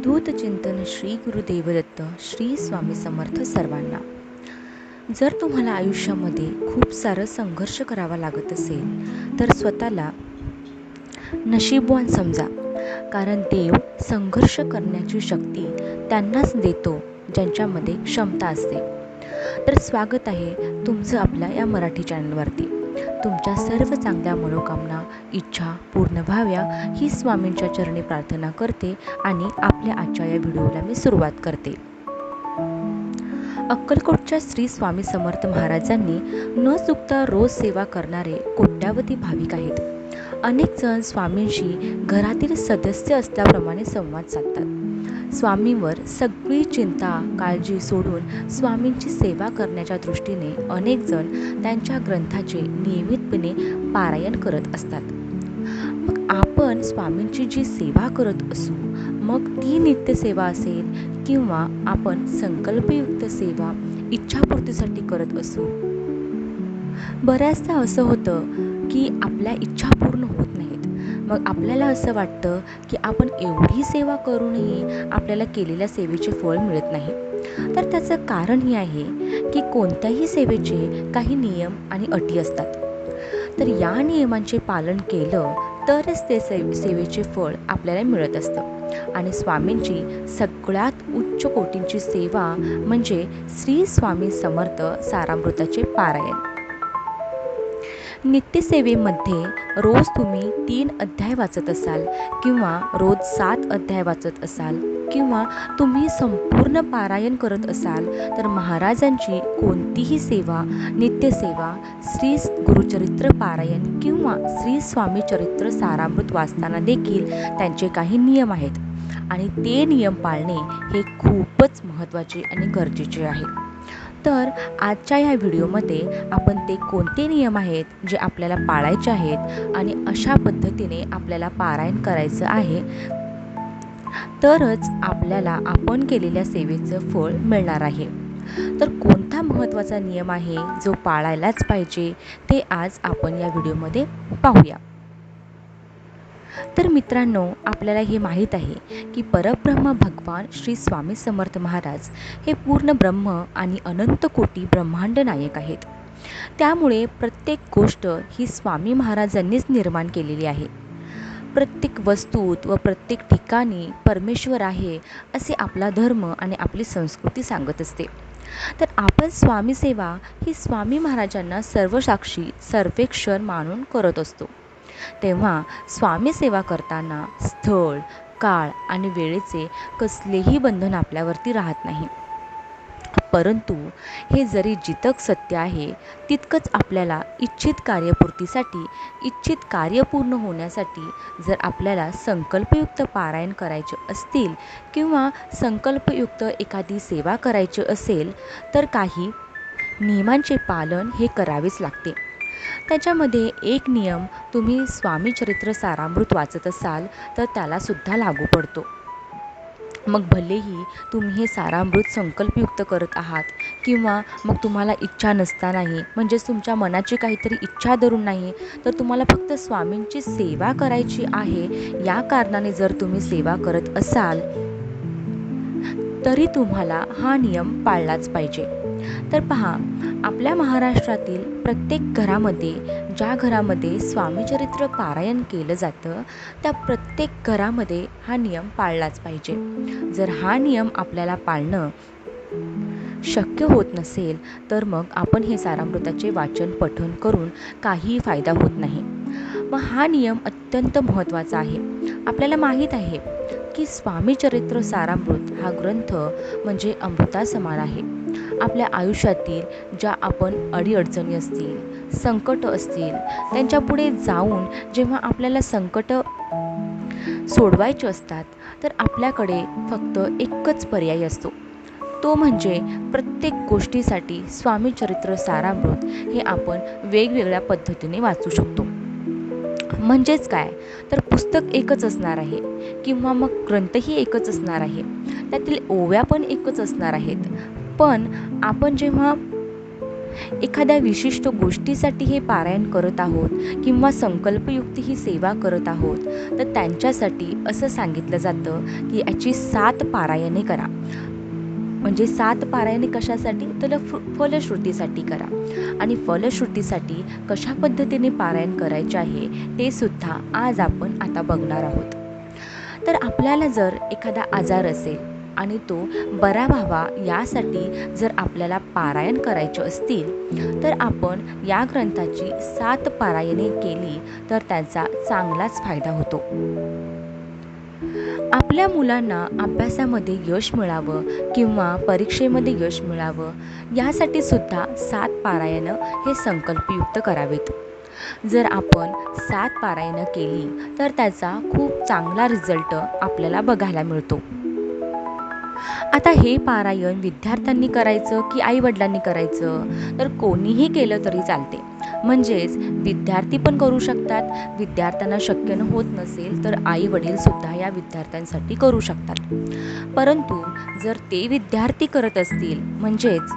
अवधूत चिंतन श्री गुरुदेवदत्त श्री स्वामी समर्थ सर्वांना. जर तुम्हाला आयुष्यामध्ये खूप सारं संघर्ष करावा लागत असेल तर स्वतःला नशीबवान समजा. कारण देव संघर्ष करण्याची शक्ती त्यांनाच देतो ज्यांच्यामध्ये क्षमता असते. तर स्वागत आहे तुमचं आपल्या या मराठी चॅनलवरती तुमच्या सर्व चांगल्या मनोकामना इच्छा पूर्ण व्हाव्या ही स्वामींच्या चरणी प्रार्थना करते आणि आपल्या आजच्या या व्हिडिओला मी सुरुवात करते. अक्कलकोटच्या श्री स्वामी समर्थ महाराजांनी न चुकता रोज सेवा करणारे कोट्यावधी भाविक आहेत. अनेक जण स्वामींशी घरातील सदस्य असल्याप्रमाणे संवाद साधतात. स्वामींवर सगळी चिंता काळजी सोडून स्वामींची सेवा करण्याच्या दृष्टीने अनेक जण त्यांच्या ग्रंथाचे नियमितपणे पारायण करत असतात. मग आपण स्वामींची जी सेवा करत असू मग ती नित्यसेवा असेल किंवा आपण संकल्पयुक्त सेवा इच्छापूर्तीसाठी करत असू? बऱ्याचदा असं होतं की आपल्या इच्छा मग आपल्याला असं वाटतं की आपण एवढी सेवा करूनही आपल्याला केलेल्या सेवेचे फळ मिळत नाही. तर त्याचं कारण हे आहे की कोणत्याही सेवेचे काही नियम आणि अटी असतात. तर या नियमांचे पालन केलं तरच ते से सेवेचे फळ आपल्याला मिळत असतं. आणि स्वामींची सगळ्यात उच्च कोटींची सेवा म्हणजे श्री स्वामी समर्थ सारामृताचे पारायण. नित्यसेवेमध्ये रोज तुम्ही तीन अध्याय वाचत असाल किंवा रोज सात अध्याय वाचत असाल किंवा तुम्ही संपूर्ण पारायण करत असाल तर महाराजांची कोणतीही सेवा नित्यसेवा श्री गुरुचरित्र पारायण किंवा श्री स्वामी चरित्र सारामृत वाचताना देखील त्यांचे काही नियम आहेत. आणि ते नियम पाळणे हे खूपच महत्त्वाचे आणि गरजेचे आहे. तर आजच्या ह्या व्हिडिओमध्ये आपण ते कोणते नियम आहेत जे आपल्याला पाळायचे आहेत आणि अशा पद्धतीने आपल्याला पारायण करायचं आहे? तरच आपल्याला आपण केलेल्या सेवेचं फळ मिळणार आहे. तर कोणता महत्त्वाचा नियम आहे जो पाळायलाच पाहिजे ते आज आपण या व्हिडिओमध्ये पाहूया. तर मित्रांनो आपल्याला हे माहीत आहे की परब्रह्म भगवान श्री स्वामी समर्थ महाराज हे पूर्ण ब्रह्म आणि अनंत कोटी ब्रह्मांड नायक आहेत. त्यामुळे प्रत्येक गोष्ट ही स्वामी महाराजांनीच निर्माण केलेली आहे. प्रत्येक वस्तूत व प्रत्येक ठिकाणी परमेश्वर आहे असे आपला धर्म आणि आपली संस्कृती सांगत असते. तर आपण स्वामी सेवा ही स्वामी महाराजांना सर्वसाक्षी सर्वेक्षण मानून करत असतो. तेव्हा स्वामी सेवा करताना स्थळ काळ आणि वेळेचे कसलेही बंधन आपल्यावरती राहत नाही. परंतु हे जरी जितक सत्य आहे तितकंच आपल्याला इच्छित कार्यपूर्तीसाठी इच्छित कार्य पूर्ण होण्यासाठी जर आपल्याला संकल्पयुक्त पारायण करायचे असतील किंवा संकल्पयुक्त एखादी सेवा करायची असेल तर काही नियमांचे पालन हे करावेच लागते. त्याच्यामध्ये एक नियम तुम्ही स्वामी चरित्र सारामृत वाचत असाल तर त्यालासुद्धा लागू पडतो. मग भलेही तुम्ही हे सारामृत संकल्पयुक्त करत आहात किंवा मग तुम्हाला इच्छा नसतानाही म्हणजेच तुमच्या मनाची काहीतरी इच्छा धरून नाही तर तुम्हाला फक्त स्वामींची सेवा करायची आहे या कारणाने जर तुम्ही सेवा करत असाल तरी तुम्हाला हा नियम पाळलाच पाहिजे. तर पहा आपल्या महाराष्ट्रातील प्रत्येक घरामध्ये ज्या घरामध्ये स्वामीचरित्र पारायण केलं जातं त्या प्रत्येक घरामध्ये हा नियम पाळलाच पाहिजे. जर हा नियम आपल्याला पाळणं शक्य होत नसेल तर मग आपण हे सारामृताचे वाचन पठण करून काहीही फायदा होत नाही. मग हा नियम अत्यंत महत्त्वाचा आहे. आपल्याला माहीत आहे की स्वामी चरित्र सारामृत हा ग्रंथ म्हणजे अमृता समान आहे. आपल्या आयुष्यातील ज्या आपण अडीअडचणी असतील संकट असतील त्यांच्यापुढे जाऊन जेव्हा आपल्याला संकट सोडवायचे असतात तर आपल्याकडे फक्त एकच पर्याय असतो. तो म्हणजे प्रत्येक गोष्टीसाठी स्वामी चरित्र सारामृत हे आपण वेगवेगळ्या पद्धतीने वाचू शकतो. म्हणजेच काय? तर पुस्तक एकच असणार आहे किंवा मग ग्रंथही एकच असणार आहे. त्यातील ओव्या पण एकच असणार आहेत. पण आपण जेव्हा एखाद्या विशिष्ट गोष्टीसाठी हे पारायण करत आहोत किंवा संकल्पयुक्त ही सेवा करत आहोत तर त्यांच्यासाठी असं सांगितलं जातं की याची सात पारायणे करा. म्हणजे सात पारायणे कशासाठी? तर फलश्रुतीसाठी करा. आणि फलश्रुतीसाठी कशा पद्धतीने पारायण करायचे आहे ते सुद्धा आज आपण आता बघणार आहोत. तर आपल्याला जर एखादा आजार असेल आणि तो बरा व्हावा यासाठी जर आपल्याला पारायण करायचे असतील तर आपण या ग्रंथाची सात पारायणे केली तर त्याचा चांगलाच फायदा होतो. आपल्या मुलांना अभ्यासामध्ये यश मिळावं किंवा परीक्षेमध्ये यश मिळावं यासाठी सुद्धा सात पारायणं हे संकल्पयुक्त करावेत. जर आपण सात पारायणं केली तर त्याचा खूप चांगला रिझल्ट आपल्याला बघायला मिळतो. आता हे पारायण विद्यार्थ्यांनी करायचं की आईवडिलांनी करायचं? तर कोणीही केलं तरी चालते. म्हणजेच विद्यार्थी पण करू शकतात. विद्यार्थ्यांना शक्य न होत नसेल तर आई वडील सुद्धा या विद्यार्थ्यांसाठी करू शकतात. परंतु जर ते विद्यार्थी करत असतील म्हणजेच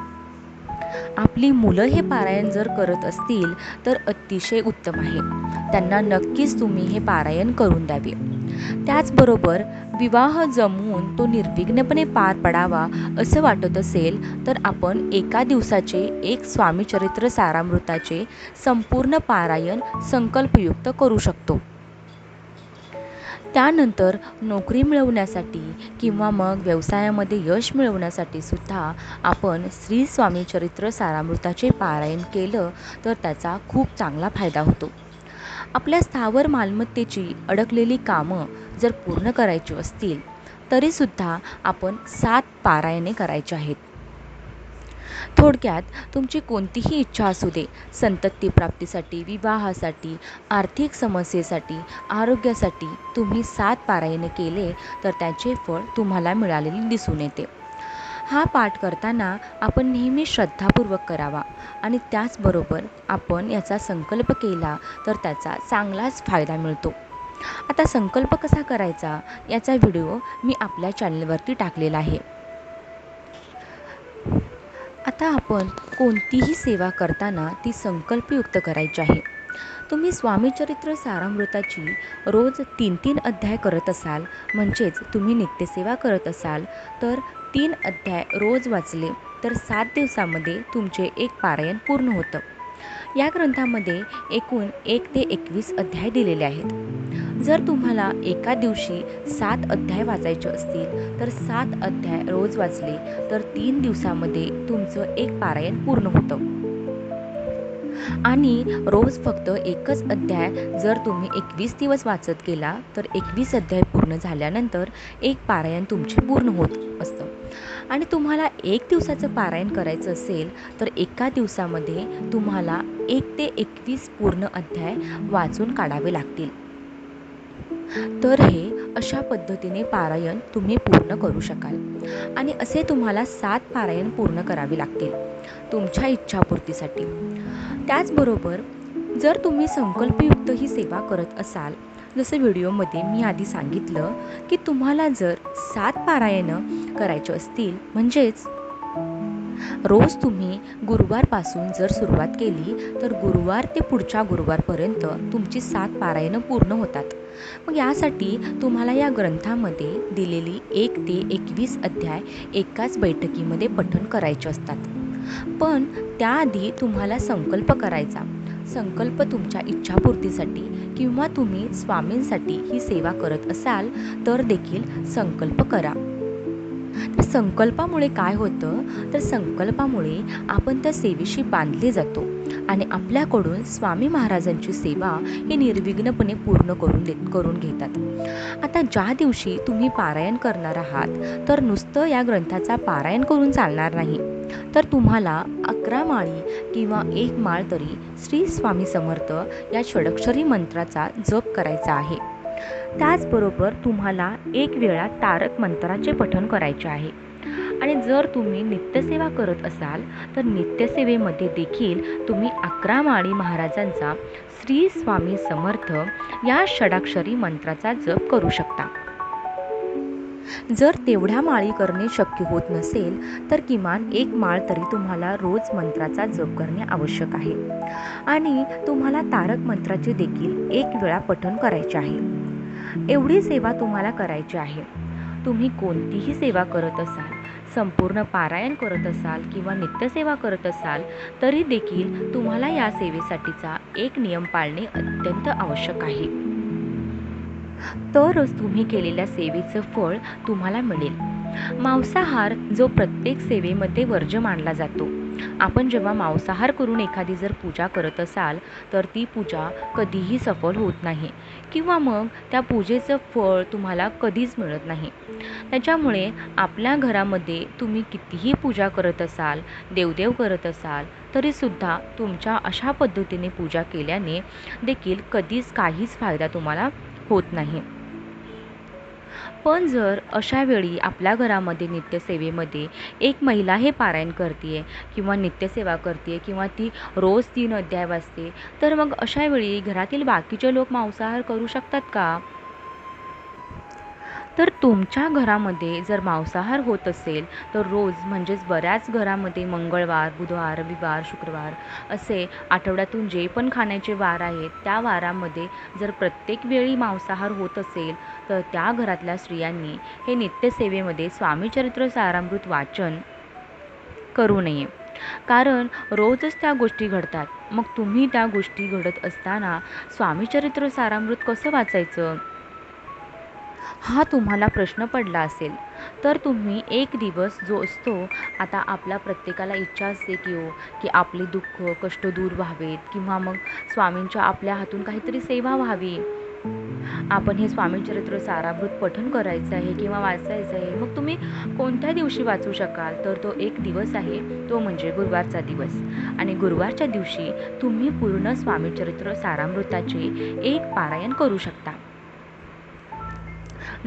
आपली मुलं हे पारायण जर करत असतील तर अतिशय उत्तम आहे. त्यांना नक्कीच तुम्ही हे पारायण करून द्यावे. त्याचबरोबर विवाह जमवून तो निर्विघ्नपणे पार पडावा असं वाटत असेल तर आपण एका दिवसाचे एक स्वामीचरित्र सारामृताचे संपूर्ण पारायण संकल्पयुक्त करू शकतो. त्यानंतर नोकरी मिळवण्यासाठी किंवा मग व्यवसायामध्ये यश मिळवण्यासाठी सुद्धा आपण श्री स्वामी चरित्र सारामृताचे पारायण केलं तर त्याचा खूप चांगला फायदा होतो. आपल्या स्थावर मालमत्तेची अडकलेली कामं जर पूर्ण करायची असतील तरीसुद्धा आपण सात पारायणे करायची आहेत. थोडक्यात तुमची कोणतीही इच्छा असू दे संतती प्राप्तीसाठी विवाहासाठी आर्थिक समस्येसाठी आरोग्यासाठी तुम्ही सात पारायणे केले तर त्याचे फळ तुम्हाला मिळालेले दिसून येते. हा पाठ करताना आपण नेहमी श्रद्धापूर्वक करावा. आणि त्याचबरोबर आपण याचा संकल्प केला तर त्याचा चांगलाच फायदा मिळतो. आता संकल्प कसा करायचा? याचा व्हिडिओ मी आपल्या चॅनलवरती टाकलेला आहे. आता आपण कोणतीही सेवा करताना ती संकल्पयुक्त करायची आहे. तुम्ही स्वामीचरित्र सारामृताची रोज तीन तीन अध्याय करत असाल म्हणजेच तुम्ही नित्यसेवा करत असाल तर तीन अध्याय रोज वाचले तर सात दिवसामध्ये तुमचे एक पारायण पूर्ण होतं. या ग्रंथामध्ये एकूण एक ते एकवीस अध्याय दिलेले आहेत. जर तुम्हाला एका दिवशी सात अध्याय वाचायचे असतील तर सात अध्याय रोज वाचले तर तीन दिवसामध्ये तुमचं एक पारायण पूर्ण होतं. आणि रोज फक्त एकच अध्याय जर तुम्ही एकवीस दिवस वाचत गेला तर एकवीस अध्याय पूर्ण झाल्यानंतर एक पारायण तुमचे पूर्ण होत असतं. आणि तुम्हाला एक दिवसाचं पारायण करायचं असेल तर एका दिवसामध्ये तुम्हाला एक ते एकवीस पूर्ण अध्याय वाचून काढावे लागतील. तर हे अशा पद्धतीने पारायण तुम्ही पूर्ण करू शकाल. आणि असे तुम्हाला सात पारायण पूर्ण करावे लागतील तुमच्या इच्छापूर्तीसाठी. त्याचबरोबर जर तुम्ही संकल्पयुक्त ही सेवा करत असाल जसं व्हिडिओमध्ये मी आधी सांगितलं की तुम्हाला जर सात पारायणं करायचे असतील म्हणजेच रोज तुम्ही गुरुवारपासून जर सुरुवात केली तर गुरुवार ते पुढच्या गुरुवारपर्यंत तुमची सात पारायणं पूर्ण होतात. मग यासाठी तुम्हाला या ग्रंथामध्ये दिलेली एक ते एकवीस अध्याय एकाच बैठकीमध्ये पठण करायचे असतात. पण त्याआधी तुम्हाला संकल्प करायचा. संकल्प तुमच्या इच्छापूर्तीसाठी किंवा तुम्ही स्वामींसाठी ही सेवा करत असाल तर देखील संकल्प करा. तर संकल्पामुळे काय होतं? तर संकल्पामुळे आपण त्या सेवेशी बांधले जातो. आणि आपल्याकडून स्वामी महाराजांची सेवा ही निर्विघ्नपणे पूर्ण करून देत करून घेतात. आता ज्या दिवशी तुम्ही पारायण करणार आहात तर नुसतं या ग्रंथाचा पारायण करून चालणार नाही. तर तुम्हाला अकरा माळी किंवा एक माळ तरी श्री स्वामी समर्थ या षडक्षरी मंत्राचा जप करायचा आहे. त्याचबरोबर तुम्हाला एक वेळा तारक मंत्राचे पठण करायचे आहे. आणि जर तुम्ही नित्यसेवा करत असाल तर नित्यसेवेमध्ये देखील तुम्ही अकरा माळी महाराजांचा श्री स्वामी समर्थ या षडाक्षरी मंत्राचा जप करू शकता. जर तेवढ्या माळी करणे शक्य होत नसेल तर किमान एक माळ तरी तुम्हाला रोज मंत्राचा जप करणे आवश्यक आहे. आणि तुम्हाला तारक मंत्राचे देखील एक वेळा पठण करायचे आहे. एवढी सेवा तुम्हाला करायची आहे. तुम्ही कोणतीही सेवा करत असाल संपूर्ण पारायण करत असाल किंवा नित्यसेवा करत असाल तरी देखील तुम्हाला या सेवेसाठीचा एक नियम पाळणे अत्यंत आवश्यक आहे. तरच तुम्ही केलेल्या सेवेचं फळ तुम्हाला मिळेल. मांसाहार जो प्रत्येक सेवेमध्ये वर्ज्य मानला जातो. आपण जेव्हा मांसाहार करून एखादी जर पूजा करत असाल तर ती पूजा कधीही सफल होत नाही किंवा मग त्या पूजेचं फळ तुम्हाला कधीच मिळत नाही. त्याच्यामुळे आपल्या घरामध्ये तुम्ही कितीही पूजा करत असाल देवदेव करत असाल तरीसुद्धा तुमच्या अशा पद्धतीने पूजा केल्याने देखील कधीच काहीच फायदा तुम्हाला होत नाही. पण जर अशा वेळी आपल्या घरामध्ये नित्यसेवेमध्ये एक महिला हे पारायण करते आहे किंवा नित्यसेवा करते आहे किंवा ती रोज तीन अध्याय वाचते तर मग अशा वेळी घरातील बाकीचे लोक मांसाहार करू शकतात का? तर तुमच्या घरामध्ये जर मांसाहार होत असेल तर रोज म्हणजेच बऱ्याच घरामध्ये मंगळवार बुधवार रविवार शुक्रवार असे आठवड्यातून जे पण खाण्याचे वार आहेत त्या वारामध्ये जर प्रत्येक वेळी मांसाहार होत असेल तर त्या घरातल्या स्त्रियांनी हे नित्यसेवेमध्ये स्वामीचरित्र सारामृत वाचन करू नये. कारण रोजच त्या गोष्टी घडतात. मग तुम्ही त्या गोष्टी घडत असताना स्वामीचरित्र सारामृत कसं वाचायचं? हा तुम्हाला प्रश्न पडला असेल तर तुम्ही एक दिवस जो असतो आता आपल्या प्रत्येकाला इच्छा असते की हो की आपले दुःख कष्ट दूर व्हावेत किंवा मग स्वामींच्या आपल्या हातून काहीतरी सेवा व्हावी. आपण हे स्वामीचरित्र सारामृत पठण करायचं आहे किंवा वाचायचं आहे मग तुम्ही कोणत्या दिवशी वाचू शकाल? तर तो एक दिवस आहे तो म्हणजे गुरुवारचा दिवस. आणि गुरुवारच्या दिवशी तुम्ही पूर्ण स्वामीचरित्र सारामृताचे एक पारायण करू शकता.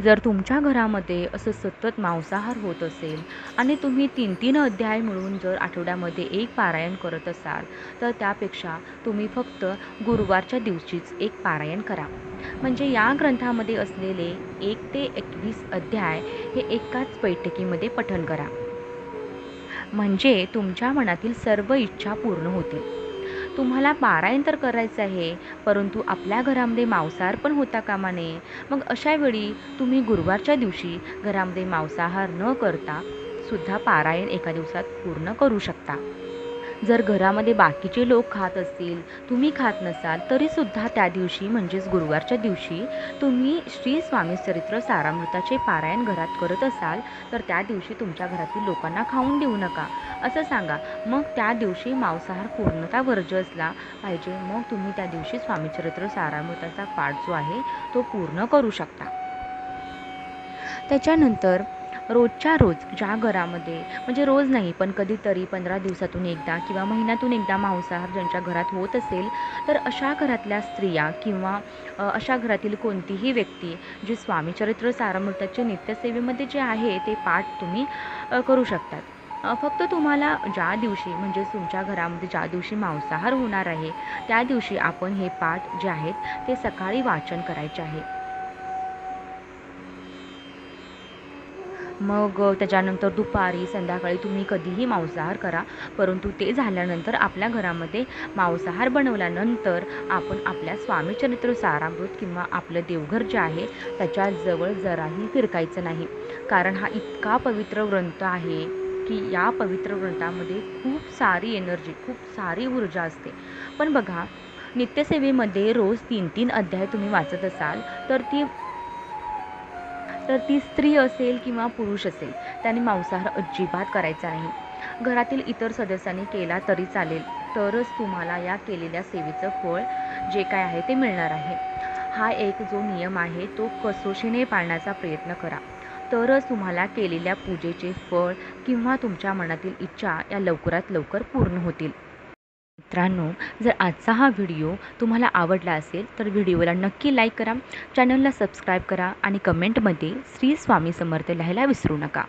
जर तुमच्या घरामध्ये असं सतत मांसाहार होत असेल आणि तुम्ही तीन तीन अध्याय मिळून जर आठवड्यामध्ये एक पारायण करत असाल तर त्यापेक्षा तुम्ही फक्त गुरुवारच्या दिवशीच एक पारायण करा. म्हणजे या ग्रंथामध्ये असलेले एक ते एकवीस अध्याय हे एकाच बैठकीमध्ये पठण करा. म्हणजे तुमच्या मनातील सर्व इच्छा पूर्ण होतील. तुम्हाला पारायण तर करायचं आहे परंतु आपल्या घरामध्ये मांसाहार पण होता कामा नये. मग अशावेळी तुम्ही गुरुवारच्या दिवशी घरामध्ये मांसाहार न करता सुद्धा पारायण एका दिवसात पूर्ण करू शकता. जर घरामध्ये बाकीचे लोक खात असतील तुम्ही खात नसाल तरीसुद्धा त्या दिवशी म्हणजेच गुरुवारच्या दिवशी तुम्ही श्री स्वामी चरित्र सारामृताचे पारायण घरात करत असाल तर त्या दिवशी तुमच्या घरातील लोकांना खाऊन देऊ नका. असं सांगा. मग त्या दिवशी मांसाहार पूर्णतः वर्ज असला पाहिजे. मग तुम्ही त्या दिवशी स्वामीचरित्र सारामृताचा पाठ जो आहे तो पूर्ण करू शकता. त्याच्यानंतर रोजच्या रोज ज्या घरामध्ये म्हणजे रोज नाही पण कधीतरी पंधरा दिवसातून एकदा किंवा महिन्यातून एकदा मांसाहार ज्यांच्या घरात होत असेल तर अशा घरातल्या स्त्रिया किंवा अशा घरातील कोणतीही व्यक्ती जी स्वामीचरित्र सारामृताचे नित्यसेवेमध्ये जे आहे ते पाठ तुम्ही करू शकतात. फक्त तुम्हाला ज्या दिवशी म्हणजे तुमच्या घरामध्ये ज्या दिवशी मांसाहार होणार आहे त्या दिवशी आपण हे पाठ जे आहेत ते सकाळी वाचन करायचे आहे. मग त्याच्यानंतर दुपारी संध्याकाळी तुम्ही कधीही मांसाहार करा. परंतु ते झाल्यानंतर आपल्या घरामध्ये मांसाहार बनवल्यानंतर आपण आपल्या स्वामीचरित्र सारामृत किंवा आपलं देवघर जे आहे त्याच्याजवळ जराही फिरकायचं नाही. कारण हा इतका पवित्र ग्रंथ आहे की या पवित्र ग्रंथामध्ये खूप सारी एनर्जी खूप सारी ऊर्जा असते. पण बघा नित्यसेवेमध्ये रोज तीन तीन अध्याय तुम्ही वाचत असाल तर ती तर ती स्त्री असेल किंवा पुरुष असेल त्याने मांसाहार अजिबात करायचा नाही. घरातील इतर सदस्यांनी केला तरी चालेल तरच तुम्हाला या केलेल्या सेवेचं फळ जे काय आहे ते मिळणार आहे. हा एक जो नियम आहे तो कसोशीने पाळण्याचा प्रयत्न करा. तरच तुम्हाला केलेल्या पूजेचे फळ किंवा तुमच्या मनातील इच्छा या लवकरात लवकर पूर्ण होतील. मित्रांनो जर आजचा हा व्हिडिओ तुम्हाला आवडला असेल तर व्हिडिओला नक्की लाईक करा चॅनलला सबस्क्राईब करा आणि कमेंटमध्ये श्री स्वामी समर्थ लिहायला विसरू नका.